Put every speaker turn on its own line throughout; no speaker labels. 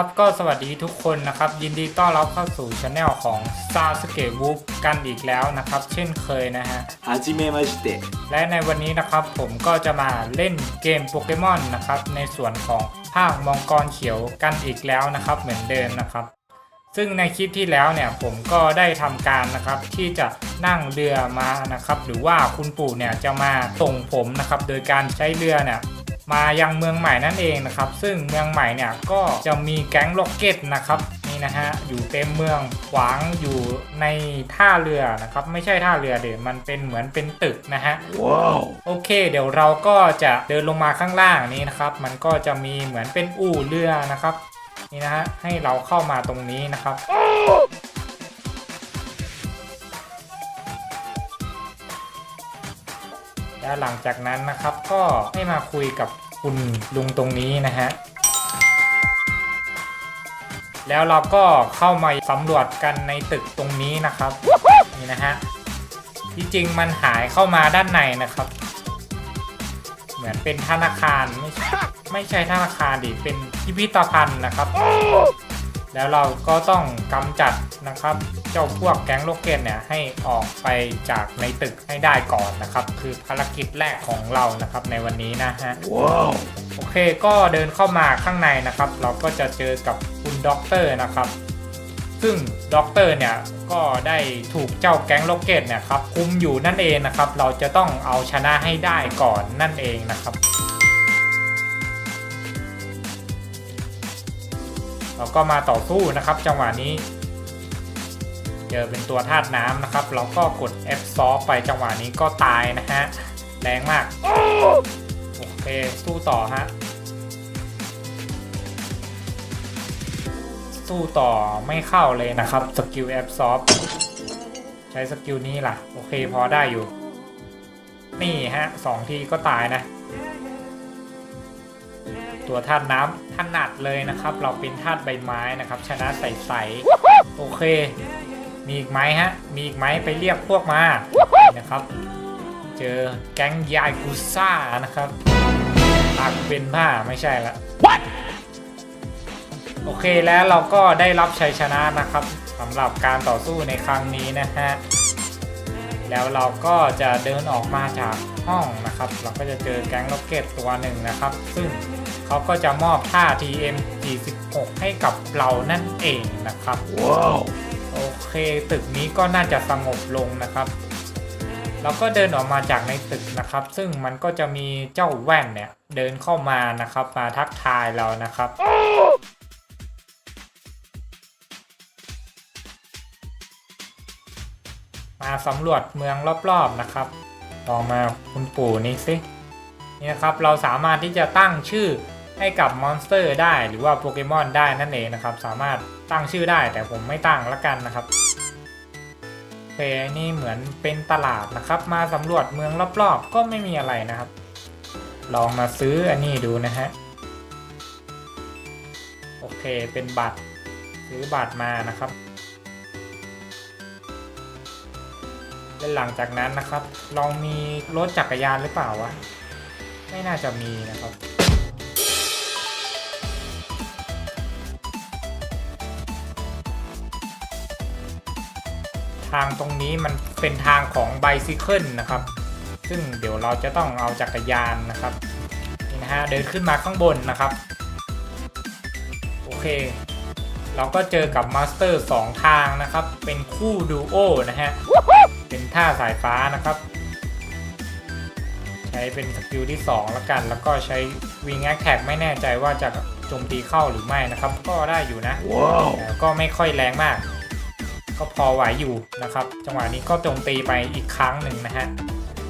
ครับก็สวัสดีทุกคนนะครับ ยินดีต้อนรับเข้าสู่ช anel ของ s a s u k e w o o p กันอีกแล้วนะครับ เช่นเคยนะฮะ
อาจิเมะมาจิเตะ
และในวันนี้นะครับผมก็จะมาเล่นเกมโปเกมอนนะครับ ในส่วนของภาคมังกรเขียวกันอีกแล้วนะครับ เหมือนเดิมนะครับ ซึ่งในคลิปที่แล้วเนี่ยผมก็ได้ทำการนะครับที่จะนั่งเรือมานะครับ หรือว่าคุณปู่เนี่ยจะมาส่งผมนะครับ โดยการใช้เรือเนี่ย มายังเมืองใหม่นั่นเองนะครับ ซึ่งเมืองใหม่เนี่ยก็จะมีแก๊งล็อกเก็ตนะครับนี่นะฮะอยู่เต็มเมืองขวางอยู่ในท่าเรือนะครับ ไม่ใช่ท่าเรือเดี๋ยวมันเป็นเหมือนเป็นตึกนะฮะ
ว้าว
โอเค เดี๋ยวเราก็จะเดินลงมาข้างล่างนี้นะครับ มันก็จะมีเหมือนเป็นอู่เรือนะครับนี่นะฮะให้เราเข้ามาตรงนี้นะครับ และหลังจากนั้นนะครับก็ให้มาคุยกับคุณลุงตรงนี้นะฮะแล้วเราก็เข้ามาสำรวจกันในตึกตรงนี้นะครับนี่นะฮะที่จริงมันหายเข้ามาด้านในนะครับ เหมือนเป็นธนาคารไม่ใช่ไม่ใช่ธนาคารดิเป็นพิพิธภัณฑ์นะครับ แล้วเราก็ต้องกำจัดนะครับ เจ้าพวกแก๊งโลกเกนเนี่ยให้ออกไปจากในตึกให้ได้ก่อนนะครับ คือภารกิจแรกของเรานะครับในวันนี้นะฮะ
ว้าว
โอเคก็เดินเข้ามาข้างในนะครับ เราก็จะเจอกับคุณด็อกเตอร์นะครับ ซึ่งด็อกเตอร์เนี่ยก็ได้ถูกเจ้าแก๊งโลกเกตเนี่ยครับคุมอยู่นั่นเองนะครับ เราจะต้องเอาชนะให้ได้ก่อนนั่นเองนะครับ เราก็มาต่อสู้นะครับ จังหวะนี้ เจอเป็นตัวธาตุน้ำนะครับ เราก็กด F ซอไปจังหวะนี้ก็ตายนะฮะ แรงมาก โอเค สู้ต่อฮะ สู้ต่อไม่เข้าเลยนะครับ สกิลแอ s ซอฟใช้สกิลนี้ล่ะ โอเคพอได้อยู่ นี่ฮะสองทีก็ตายนะ ตัวธาตุน้ำถนัดเลยนะครับ เราเป็นธาตุใบไม้นะครับ ชนะใสๆโอเค มีอีกไหมฮะ มีอีกไหมไปเรียกพวกมานะครับ เจอแก๊งยายกุซ่านะครับปากเป็นผ้าไม่ใช่ละโอเคแล้วเราก็ได้รับชัยชนะนะครับสำหรับการต่อสู้ในครั้งนี้นะฮะแล้วเราก็จะเดินออกมาจากห้องนะครับ เราก็จะเจอแก๊งล็อกเก็ตตัวหนึ่งนะครับ ซึ่ง เขาก็จะมอบท่า TM 46ให้กับเรานั่นเองนะครับ
ว้าว
โอเคตึกนี้ก็น่าจะสงบลงนะครับเราก็เดินออกมาจากในตึกนะครับ ซึ่งมันก็จะมีเจ้าแว่นเนี่ยเดินเข้ามานะครับ มาทักทายเรานะครับ มาสำรวจเมืองรอบๆนะครับลองมาคุณปู่นี่สินี่นะครับเราสามารถที่จะตั้งชื่อ ให้กับมอนสเตอร์ได้หรือว่าโปเกมอนได้นั่นเองนะครับ สามารถตั้งชื่อได้แต่ผมไม่ตั้งละกันนะครับโอเคนี่เหมือนเป็นตลาดนะครับ มาสำรวจเมืองรอบๆ ก็ไม่มีอะไรนะครับ ลองมาซื้ออันนี้ดูนะฮะโอเคเป็นบัตรซื้อบัตรมานะครับและหลังจากนั้นนะครับเรามีรถจักรยานหรือเปล่าวะ ไม่น่าจะมีนะครับ ทางตรงนี้มันเป็นทางของไบซิเคิลนะครับ ซึ่งเดี๋ยวเราจะต้องเอาจักรยานนะครับนี่นะฮะเดินขึ้นมาข้างบนนะครับ โอเค เราก็เจอกับมาสเตอร์2ทางนะครับ เป็นคู่ดูโอนะฮะ เป็นท่าสายฟ้านะครับ ใช้เป็นสกิลที่ 2 แล้วกัน แล้วก็ใช้วิงแอคแท็กไม่แน่ใจว่าจะโจมตีเข้าหรือไม่นะครับ ก็ได้อยู่นะ
ว้าว
แต่ก็ไม่ค่อยแรงมาก ก็พอไหวอยู่นะครับ จังหวะนี้ก็โจมตีไปอีกครั้งหนึ่งนะฮะ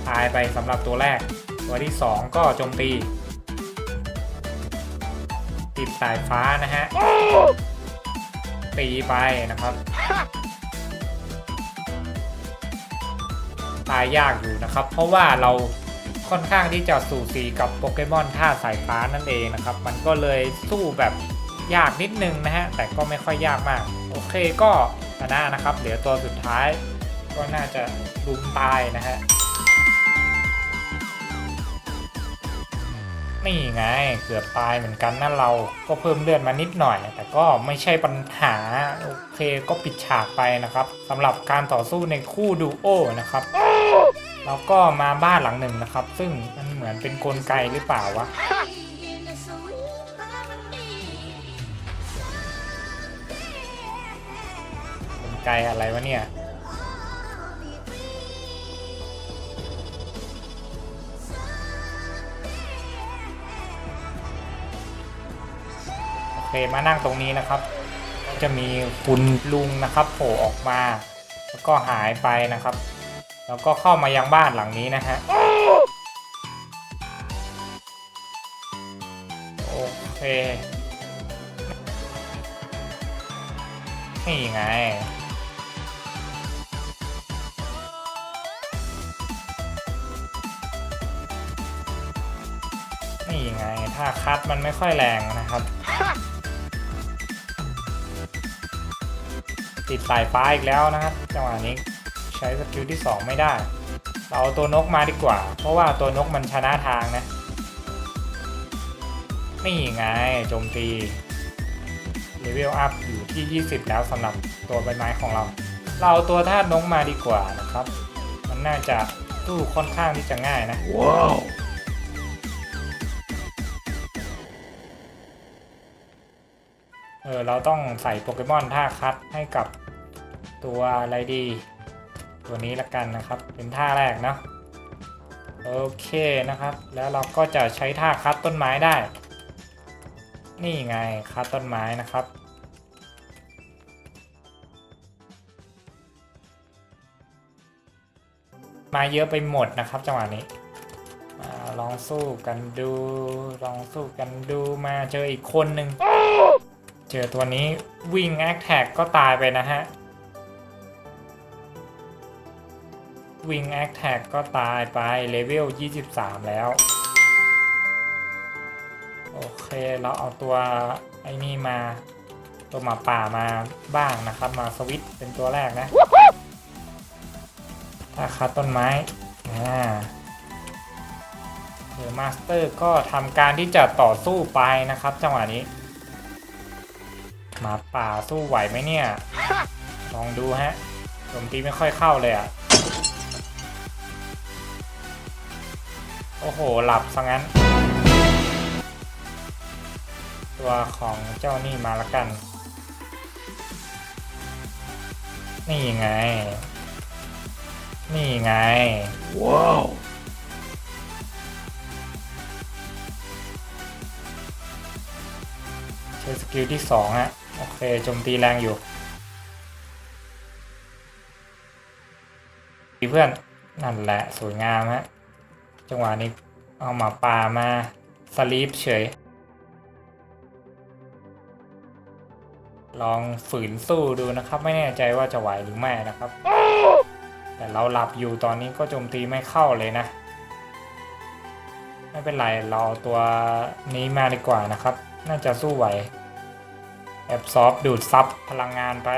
ตายไปสำหรับตัวแรก ตัวที่ 2 ก็โจมตี ติดสายฟ้านะฮะ ตีไปนะครับ ตายยากอยู่นะครับ เพราะว่าเราค่อนข้างที่จะสู่สีกับโปเกมอนท่าสายฟ้านั่นเองนะครับ มันก็เลยสู้แบบยากนิดนึงนะฮะ แต่ก็ไม่ค่อยยากมาก โอเคก็ ชนะนะครับ เหลือตัวสุดท้าย ก็น่าจะลุมตายนะฮะ นี่ไง เกือบตายเหมือนกันนะเราก็เพิ่มเลือดมานิดหน่อย แต่ก็ไม่ใช่ปัญหา โอเคก็ปิดฉากไปนะครับสำหรับการต่อสู้ในคู่ดูโอนะครับแล้วก็มาบ้านหลังหนึ่งนะครับ ซึ่งมันเหมือนเป็นกลไกหรือเปล่าวะ กลอะไรวะเนี่ยโอเคมานั่งตรงนี้นะครับ ก็จะมีคุณลุงนะครับโผล่ออกมา แล้วก็หายไปนะครับ แล้วก็เข้ามายังบ้านหลังนี้นะฮะโอเคนี่ไง ถ้าคัดมันไม่ค่อยแรงนะครับ ติดสายฟ้าอีกแล้วนะครับจังหวะนี้ใช้สกิลที่ 2 ไม่ได้ เราเอาตัวนกมาดีกว่า เพราะว่าตัวนกมันชนะทางนะ นี่ไงโจมตีเลเวลอัพอยู่ที่ 20 แล้วสำหรับตัวใบไม้ของเรา เราเอาตัวธาตุนกมาดีกว่านะครับ มันน่าจะสู้ค่อนข้างที่จะง่ายนะ
ว้าว
ออเราต้องใส่โปเกมอนท่าคัดให้กับตัวอะไรดี ตัวนี้ละกันนะครับ เป็นท่าแรกเนาะโอเคนะครับ แล้วเราก็จะใช้ท่าคัดต้นไม้ได้ นี่ไงคัดต้นไม้นะครับมาเยอะไปหมดนะครับจังหวะนี้ลองสู้กันดู ลองสู้กันดูมาเจออีกคนหนึ่ง เจอตัวนี้วิ่งแอคแท็กก็ตายไปนะฮะ วิ่งแอคแท็กก็ตายไปเลเวล 23 แล้ว โอเค เราเอาตัวไอ้นี่มา ตัวหมาป่ามาบ้างนะครับ มาสวิตเป็นตัวแรกนะ ถ้าคัดต้นไม้อ่าเดี๋ยวมาสเตอร์ก็ทำการที่จะต่อสู้ไปนะครับ จังหวะนี้ หมาป่าสู้ไหวไหมเนี่ย ลองดูฮะโจมตีไม่ค่อยเข้าเลยอะ่ะ โอ้โห หลับซะงั้น ตัวของเจ้านี่มาละกัน นี่ไง นี่ไง
ว้าว
ใช้สกิลที่สองฮะ โอเคโจมตีแรงอยู่เพื่อนนั่นแหละสวยงามฮะจังหวะนี้เอาหมาป่ามาสลีปเฉย ลองฝืนสู้ดูนะครับ ไม่แน่ใจว่าจะไหวหรือไม่นะครับ แต่เราหลับอยู่ตอนนี้ก็โจมตีไม่เข้าเลยนะ ไม่เป็นไรเราเอาตัวนี้มาดีกว่านะครับ น่าจะสู้ไหว แอบซอฟดูดซับพลังงานไป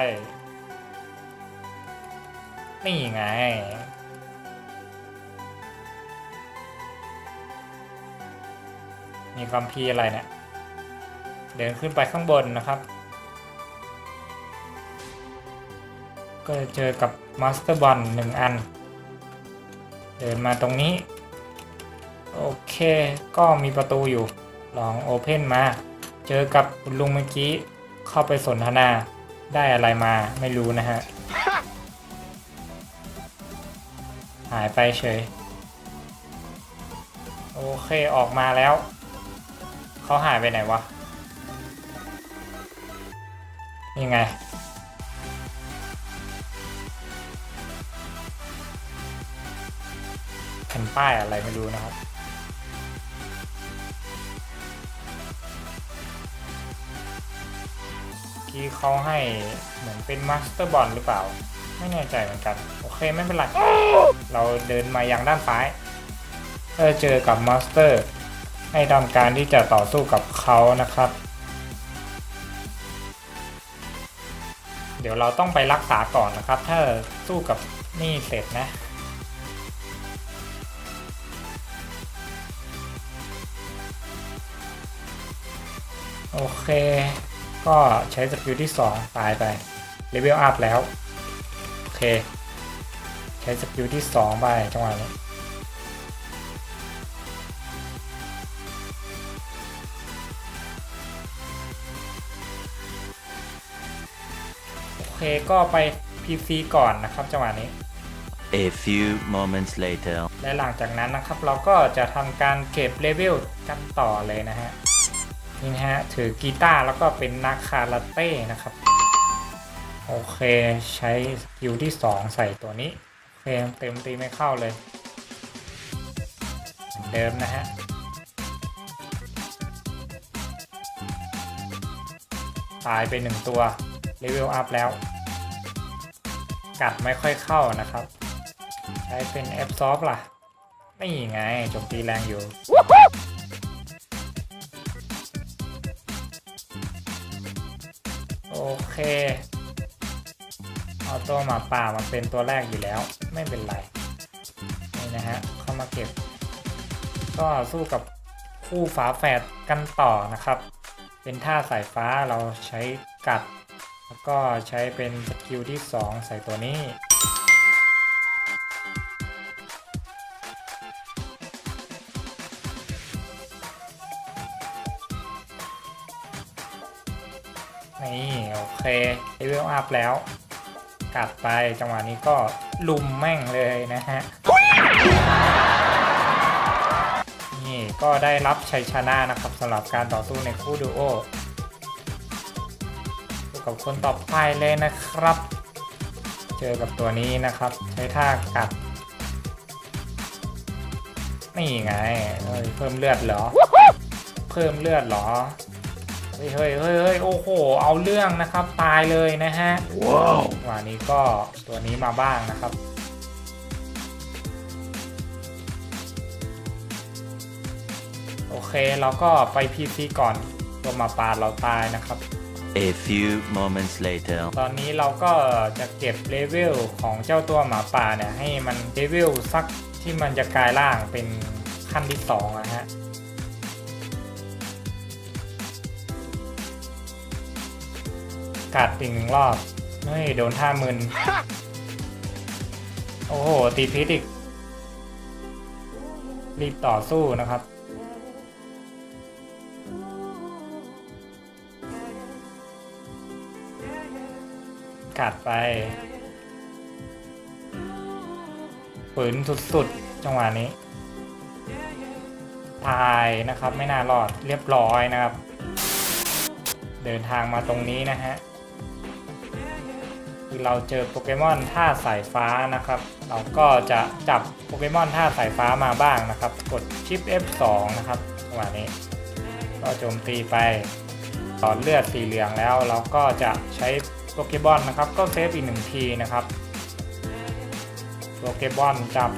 นี่ไง มีคัมภีอะไรเนี่ยเดินขึ้นไปข้างบนนะครับ ก็จะเจอกับมาสเตอร์บอลหนึ่งอัน เดินมาตรงนี้ โอเค ก็มีประตูอยู่ ลองโอเพนมา เจอกับคุณลุงเมื่อกี้ เข้าไปสนทนาได้อะไรมาไม่รู้นะฮะ หายไปเฉย โอเคออกมาแล้ว เขาหายไปไหนวะนี่ไง แผ่นป้ายอะไรไม่รู้นะครับ ที่เขาให้เหมือนเป็นมาสเตอร์บอลหรือเปล่า ไม่แน่ใจเหมือนกัน โอเคไม่เป็นไร เราเดินมายังด้านซ้ายก็จะเจอกับมาสเตอร์ให้ทำการที่จะต่อสู้กับเขานะครับ เดี๋ยวเราต้องไปรักษาก่อนนะครับ ถ้าสู้กับนี่เสร็จนะโอเค ก็ใช้สกิลที่2ตายไปเลเวลอัพแล้ว โอเค ใช้สกิลที่ 2 ไปจังหวะนี้โอเคก็ไป PC ก่อนนะครับจังหวะนี้
A few moments later.
และหลังจากนั้นนะครับเราก็จะทำการเก็บเลเวลกันต่อเลยนะฮะ นี่นะฮะ ถือกีตาร์แล้วก็เป็นนักคาราเต้นะครับ โอเคใช้สกิลที่ 2 ใส่ตัวนี้ โอเคเต็มตีไม่เข้าเลยเหมือนเดิมนะฮะตายไปหนึ่งตัวเลเวลอัพแล้ว กัดไม่ค่อยเข้านะครับ ใช้เป็นแอปซอฟล่ะ ไม่ไงโจมตีแรงอยู่ เคเอาตัวหมาป่ามาเป็นตัวแรกอยู่แล้ว ไม่เป็นไร นี่นะฮะ เข้ามาเก็บ ก็สู้กับคู่ฝาแฝดกันต่อนะครับ เป็นท่าสายฟ้าเราใช้กัด แล้วก็ใช้เป็นสกิลที่ 2 ใส่ตัวนี้ เคเลเวลอัพแล้วกัดไปจังหวะนี้ก็ลุมแม่งเลยนะฮะ นี่ก็ได้รับชัยชนะนะครับสำหรับการต่อสู้ในคู่ดูโอกับคนต่อไปเลยนะครับ เจอกับตัวนี้นะครับ ใช้ท่ากัดนี่ไงเฮ้ยเพิ่มเลือดเหรอ เพิ่มเลือดเหรอ ฮ้ยเฮ้ยเฮ้ยเฮ้ยโอ้โห เอาเรื่องนะครับ ตายเลยนะฮะ
ว้าว
วันนี้ก็ตัวนี้มาบ้างนะครับโอเคเราก็ไป PC ก่อนตัวหมาป่าเราตายนะครับ
A few moments later.
ตอนนี้เราก็จะเก็บเลเวลของเจ้าตัวหมาป่าเนี่ยให้มันเลเวลสักที่มันจะกลายร่างเป็นขั้นที่สองนะฮะ กัดอีกหนึ่งรอบ เฮ้ย โดนท่ามึน โอ้โห ตีพิษอีก รีบต่อสู้นะครับ กัดไปฝืนสุดๆ จังหวะนี้ตายนะครับไม่น่ารอดเรียบร้อยนะครับ เดินทางมาตรงนี้นะฮะ เราเจอโปเกมอนท่าสายฟ้านะครับ เราก็จะจับโปเกมอนท่าสายฟ้ามาบ้างนะครับ กดชิป F2 นะครับจังหวะนี้ ก็โจมตีไปต่อเลือดสีเหลืองแล้ว เราก็จะใช้โปเกบอลนะครับ ก็เซฟอีกหนึ่งทีนะครับโปเกบอลจับ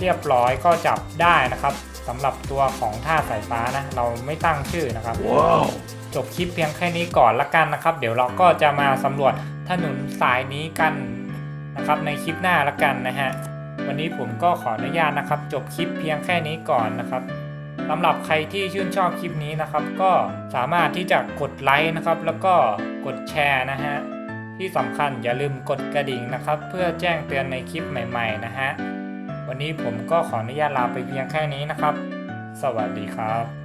เรียบร้อยก็จับได้นะครับสำหรับตัวของท่าสายฟ้านะ เราไม่ตั้งชื่อนะครับ
ว้าว
จบคลิปเพียงแค่นี้ก่อนละกันนะครับ เดี๋ยวเราก็จะมาสำรวจถนนสายนี้กันนะครับในคลิปหน้าละกันนะฮะวันนี้ผมก็ขออนุญาตนะครับ จบคลิปเพียงแค่นี้ก่อนนะครับสำหรับใครที่ชื่นชอบคลิปนี้นะครับ ก็สามารถที่จะกดไลค์นะครับ แล้วก็กดแชร์นะฮะที่สำคัญอย่าลืมกดกระดิ่งนะครับ เพื่อแจ้งเตือนในคลิปใหม่ๆนะฮะวันนี้ผมก็ขออนุญาตลาไปเพียงแค่นี้นะครับ สวัสดีครับ